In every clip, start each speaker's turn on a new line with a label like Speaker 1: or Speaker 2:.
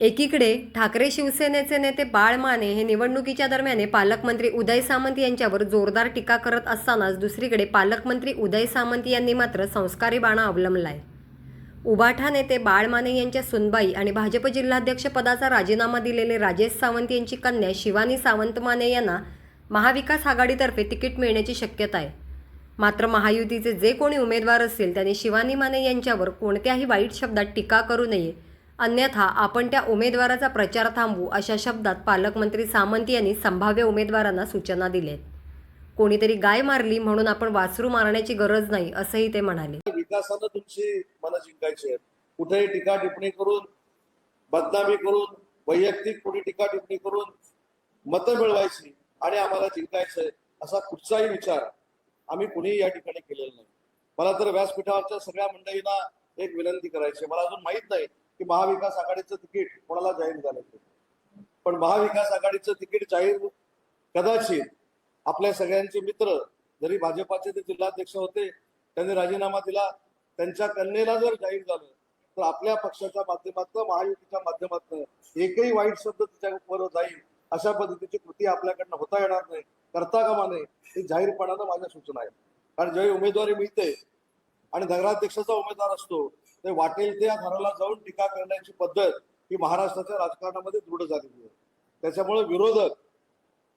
Speaker 1: एकीकडे ठाकरे शिवसेनेचे नेते बाळ माने हे निवडणुकीच्या दरम्यान पालकमंत्री उदय सामंत यांच्यावर जोरदार टीका करत असतानाच दुसरीकडे पालकमंत्री उदय सामंत यांनी मात्र संस्कारी बाणा अवलंबलाय. उबाठा नेते बाळ माने यांच्या सुनबाई आणि भाजप जिल्हाध्यक्षपदाचा राजीनामा दिलेले राजेश सावंत यांची कन्या शिवानी सावंत माने यांना महाविकास आघाडीतर्फे तिकीट मिळण्याची शक्यता आहे मात्र महायुतीचे जे कोणी उमेदवार असतील त्यांनी शिवानी माने यांच्यावर कोणत्याही वाईट शब्दात टीका करू नये अन्यथा आपण त्या उमेदवाराचा प्रचार थांबवू अशा शब्दात पालकमंत्री सामंत यांनी संभाव्य उमेदवारांना सूचना दिल्या. कोणीतरी गाय मारली म्हणून आपण वासरू मारण्याची गरज नाही असंही ते म्हणाले.
Speaker 2: विकासानं तुमची मनं जिंकायची आहेत. कुठेही टीका टिप्पणी करून बदनामी करून वैयक्तिक कुठे टीका टिप्पणी करून मतं मिळवायची आणि आम्हाला जिंकायचंय असा कुठचाही विचार आम्ही कुणीही या ठिकाणी केलेला नाही. मला तर व्यासपीठावरच्या सगळ्या मंडळींना एक विनंती करायची मला अजून माहीत नाही की महाविकास आघाडीचं तिकीट कोणाला जाहीर झालं पण महाविकास आघाडीचं तिकीट जाहीर कदाचित आपल्या सगळ्यांचे मित्र जरी भाजपाचे ते जिल्हाध्यक्ष होते त्यांनी राजीनामा दिला त्यांच्या कन्येला जर जाहीर झालं तर आपल्या पक्षाच्या माध्यमातून महायुतीच्या माध्यमातून एकही वाईट शब्द तिच्यावर जाईल अशा पद्धतीची कृती आपल्याकडनं होता येणार नाही. करता कामा नये ही जाहीरपणानं माझ्या सूचना आहे कारण ज्यावेळी उमेदवारी मिळते आणि नगराध्यक्षाचा उमेदवार असतो ते वाटेल त्या घराला जाऊन टीका करण्याची पद्धत ही महाराष्ट्राच्या राजकारणामध्ये दृढ झालेली आहे. त्याच्यामुळे विरोधक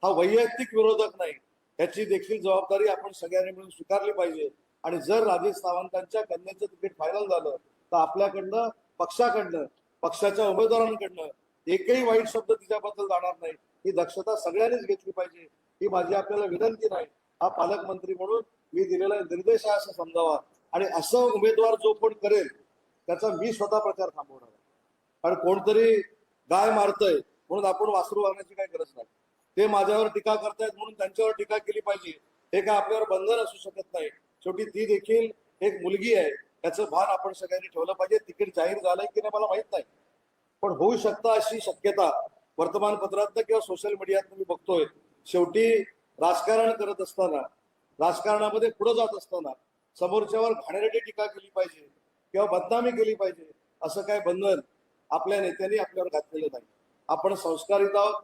Speaker 2: हा वैयक्तिक विरोधक नाही याची देखील जबाबदारी आपण सगळ्यांनी मिळून स्वीकारली पाहिजे. आणि जर राजेश सावंतांच्या कन्याचं तिकीट फायनल झालं तर आपल्याकडनं पक्षाकडनं पक्षाच्या उमेदवारांकडनं एकही वाईट शब्द तिच्याबद्दल जाणार नाही. ही दक्षता सगळ्यांनीच घेतली पाहिजे. ही माझी आपल्याला विनंती नाही. हा पालकमंत्री म्हणून मी दिलेला निर्देश आहे असं समजावा. आणि असं उमेदवार जो कोण करेल त्याचा मी स्वतः प्रचार थांबवणार आहे. कारण कोणतरी गाय मारतय म्हणून आपण वासरू वागण्याची काही गरज नाही. ते माझ्यावर टीका करतायत म्हणून त्यांच्यावर टीका केली पाहिजे. हे काय आपल्यावर बंधन असू शकत नाही. शेवटी ती देखील एक मुलगी आहे त्याचं भान आपण सगळ्यांनी ठेवलं पाहिजे. तिकीट जाहीर झालंय की नाही मला माहीत नाही. पण होऊ शकतं अशी शक्यता वर्तमानपत्रात किंवा सोशल मीडियात मी बघतोय. शेवटी राजकारण करत असताना राजकारणामध्ये पुढे जात असताना समोरच्यावर घाणेरडी टीका केली पाहिजे किंवा बदनामी केली पाहिजे असं काय बंधन आपल्या नेत्यांनी आपल्यावर घातलेलं नाही. आपण संस्कारित आहोत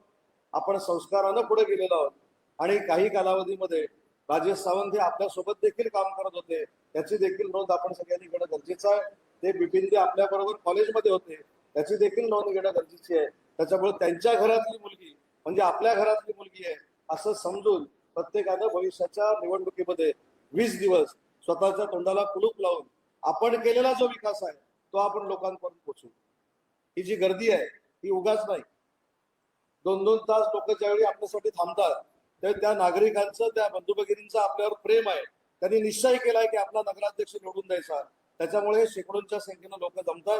Speaker 2: आपण संस्कारानं पुढे गेलेलो आहोत. आणि काही कालावधीमध्ये राजेश सावंत हे आपल्यासोबत देखील काम करत होते. त्याची देखील नोंद आपण सगळ्यांनी घेणं गरजेचं आहे. ते बिपिन जे कॉलेजमध्ये होते त्याची देखील नोंद घेणं गरजेची आहे. त्याच्यामुळे त्यांच्या घरातली मुलगी म्हणजे आपल्या घरातली मुलगी आहे असं समजून प्रत्येकानं भविष्याच्या निवडणुकीमध्ये वीस दिवस स्वतःच्या तोंडाला कुलूप लावून आपण केलेला जो विकास आहे तो आपण लोकांपर्यंत पोचू ही जी गर्दी आहे ही उगाच नाही. दोन दोन तास लोक ज्यावेळी आपल्यासाठी थांबतात तर त्या नागरिकांचं त्या बंधू भगिनींचं आपल्यावर प्रेम आहे. त्यांनी निश्चय केलाय की आपला नगराध्यक्ष निवडून द्यायचा. त्याच्यामुळे शेकडोंच्या संख्येनं लोक जमतात.